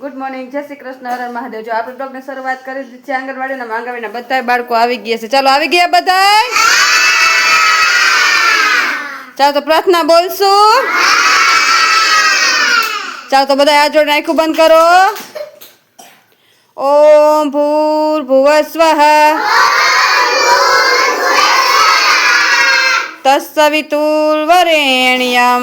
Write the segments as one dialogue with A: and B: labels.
A: Good morning જય શ્રી કૃષ્ણ, હર હર મહાદેવ. જો આપણે બ્લોગની શરૂઆત કરી દીધી છે, આંગણવાડીના આંગણવાડીના બધા બાળકો આવી ગયા છે. ચાલો, આવી ગયા બધા ચાલો, તો પ્રાર્થના બોલશું. ચાલો, તો બધા આ જોડે આખું બંધ કરો. ઓમ ભૂર ભુવ સ્વઃ. તત્સવિતુર્વરેણ્યમ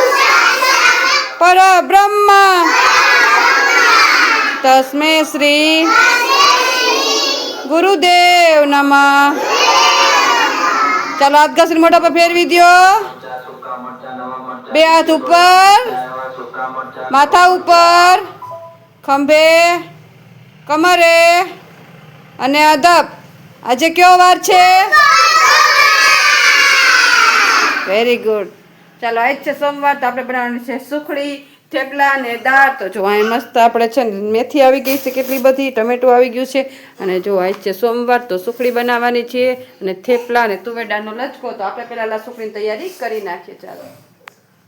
A: પરબ્રહ્મા તસ્મે શ્રી ગુરુદેવ નમ ચાલો હાથ ઘસી મોઢા પર ફેરવી દ્યો બે હાથ ઉપર માથા ઉપર ખંભે કમરે અને અદબ। આજે કયો વાર છે? વેરી ગુડ ચાલો, આજ છે સોમવાર તો આપણે બનાવવાની છે સુખડી, થેપલા ને દાળ. તો જો અહીં મસ્ત આપણે છે ને મેથી આવી ગઈ છે, કેટલી બધી, ટમેટું આવી ગયું છે. અને જો, આજ છે સોમવાર તો સુખડી બનાવવાની છે અને થેપલા અને તુવેડાનો લચકો. તો આપણે પહેલાં સુખડીની તૈયારી કરી નાખીએ, ચાલો.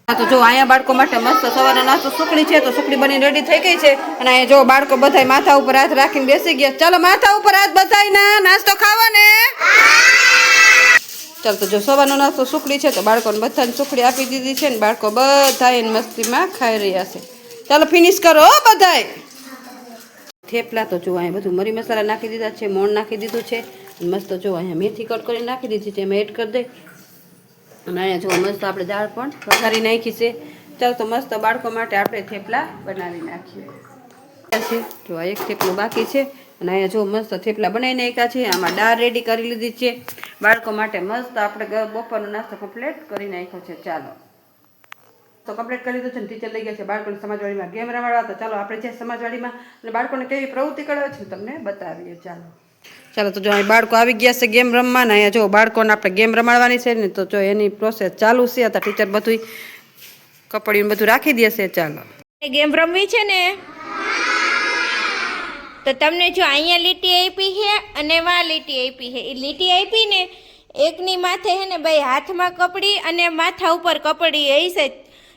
A: હા, તો જો, અહીંયા બાળકો માટે મસ્ત સવારે નાસ્તો સુખડી છે. તો સુખડી બની રેડી થઈ ગઈ છે. અને અહીંયા જો, બાળકો બધાય માથા ઉપર હાથ રાખીને બેસી ગયા. ચાલો, માથા ઉપર હાથ બધાય નાસ્તો ખાવા ને ચાલ તો જો સવારનો નાસ્તો સુખડી છે તો બાળકોને બધાને સુખડી આપી દીધી છે ને બાળકો બધા એને મસ્તીમાં ખાઈ રહ્યા છે. ચાલો ફિનિશ કરો બધાય. થેપલા તો જો અહીંયા બધું મરી મસાલા નાખી દીધા છે, મોણ નાખી દીધું છે. મસ્ત જો અહીંયા મેથી કટ કરીને નાખી દીધી છે, એમાં એડ કરી દે અને અહીંયા જો મસ્ત આપણે દાળ પણ વઘારી નાખી છે. ચાલો તો મસ્ત બાળકો માટે આપણે થેપલા બનાવી નાખીએ. છે જો એક થેપલું બાકી છે. અને અહીંયા જો મસ્ત થેપલા બનાવી નાખ્યા છે. આમાં દાળ રેડી કરી લીધી છે. બાળકો માટે મસ્ત આપણે બપોરનો નાસ્તો કમ્પ્લીટ કરી નાખ્યો છે. ચાલો. તો કમ્પ્લીટ કરી દીધું છે ટીચર લઈ ગયા છે. બાળકોને સમાજવાડીમાં ગેમ રમાડવા, તો ચાલો આપણે જે સમાજવાડીમાં અને બાળકોને કેવી પ્રવૃત્તિ કરે છે તમને બતાવીએ. ચાલો. ચાલો, તો જો અહીં બાળકો આવી ગયા છે ગેમ રમવાના અહીંયા જો બાળકોને આપણે ગેમ રમાડવાની છે ને, તો જો એની પ્રોસેસ ચાલુ છે. તો ટીચર બધું કપડીને બધું રાખી દેશે ચાલો.
B: ગેમ રમવી છે ને? તો તમને જો અહીંયા લીટી આપી છે અને વા લીટી આપી છે. એ લીટી આપી ને એકની માથે છે ને ભાઈ હાથમાં કપડી અને માથા ઉપર કપડી હશે.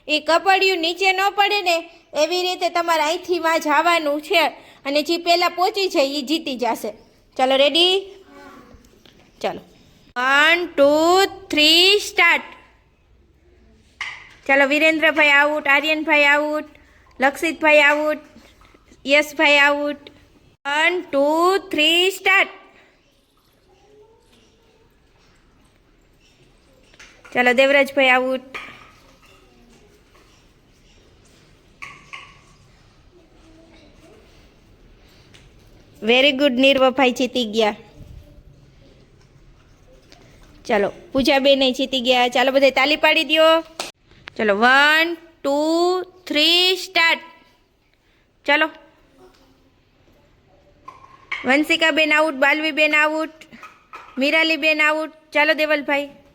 B: એ કપડિયું નીચે ન પડે ને એવી રીતે તમારે અહીંથી માં જવાનું છે. અને જે પહેલાં પહોંચી છે એ જીતી જશે. ચાલો રેડી ચાલો. વન ટુ થ્રી સ્ટાર્ટ ચાલો, Virendrabhai out Aryanbhai out લક્ષિતભાઈ out યશભાઈ out one two three start ચાલો દેવરાજભાઈ આઉટ વેરી ગુડ નિર્વભાઈ જીતી ગયા. ચાલો, પૂજાબેન જીતી ગયા. ચાલો બધા તાલી પાડી દો ચાલો વન ટુ થ્રી સ્ટાર્ટ ચાલો. Vanshikaben out, બાલવીબેન out, મીરાલીબેન out. ચાલો, દેવલભાઈ.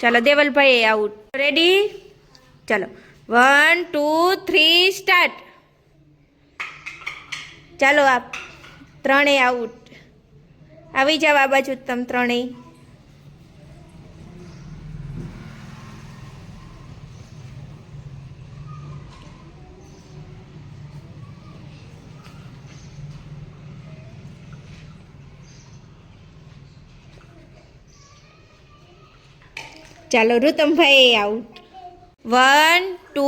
B: ચાલો દેવલભાઈ આઉટ. રેડી ચાલો. વન ટુ થ્રી સ્ટાર્ટ ચાલો આપ ત્રણેય આઉટ. આવી જાવ આ બાજુ, તમે ત્રણેય. ચાલો રૂતમભાઈ out one two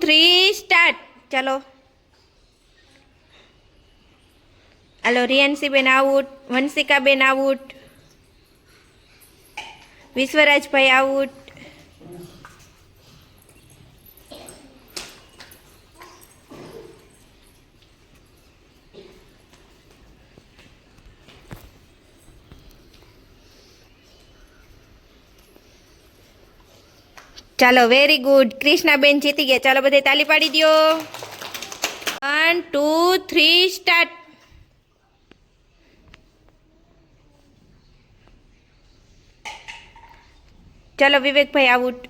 B: three start ચાલો. હાલો રિયાન્સીબેન આઉટ વંશિકાબેન આઉટ વિશ્વરાજભાઈ આઉટ ચાલો વેરી ગુડ કૃષ્ણાબેન જીતી ગયા. ચાલો બધે તાલી પાડી દો વન ટુ થ્રી સ્ટાર્ટ ચાલો, વિવેકભાઈ આઉટ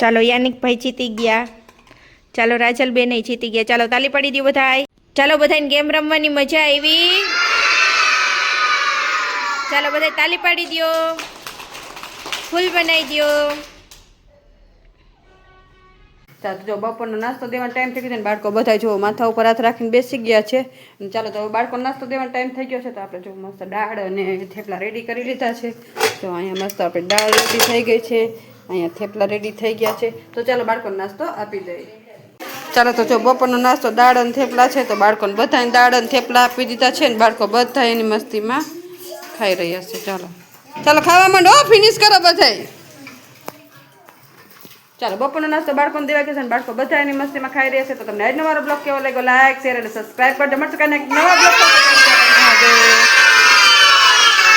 B: ચાલો યાનિકભાઈ જીતી ગયા. ચાલો રાજલબેન જીતી ગયા. ચાલો તાલી પાડી દઉં બધા ચાલો બધાને ગેમ રમવાની મજા આવી. ચાલો બધા તાલી પાડી દો ફૂલ બનાવી દો
A: ચાલો જો બપોરનો નાસ્તો દેવાનો ટાઈમ થઈ ગયો ને બાળકો બધા જો માથા ઉપર હાથ રાખીને બેસી ગયા છે. ચાલો, તો બાળકો નાસ્તો દેવાનો ટાઈમ થઈ ગયો છે, તો આપણે જો મસ્ત દાળ અને થેપલા રેડી કરી લીધા છે. તો અહીંયા મસ્ત આપણે દાળ રેડી થઈ ગઈ છે. અહીંયા થેપલા રેડી થઈ ગયા છે. તો ચાલો બાળકોને નાસ્તો આપી દઈએ. ચાલો તો જો બપોરનો નાસ્તો દાળ અને થેપલા છે, તો બાળકોને બધાને દાળ અને થેપલા આપી દીધા છે ને બાળકો બધા એની મસ્તીમાં ખાઈ રહ્યા છે. ચાલો. ચાલો ખાવા માંડો ફિનિશ કરો બધાય. ચાલો, બપોરનો નાસ્તો બાળકોને દેવા છે ને બાળકો બધા એની મસ્તીમાં ખાઈ રહ્યા છે. તો તમને આજનો મારો બ્લોગ કેવો લાગ્યો? લાઈક શેર અને સબસ્ક્રાઈબ કરજો. મળશે કાંઈ નવા બ્લોગ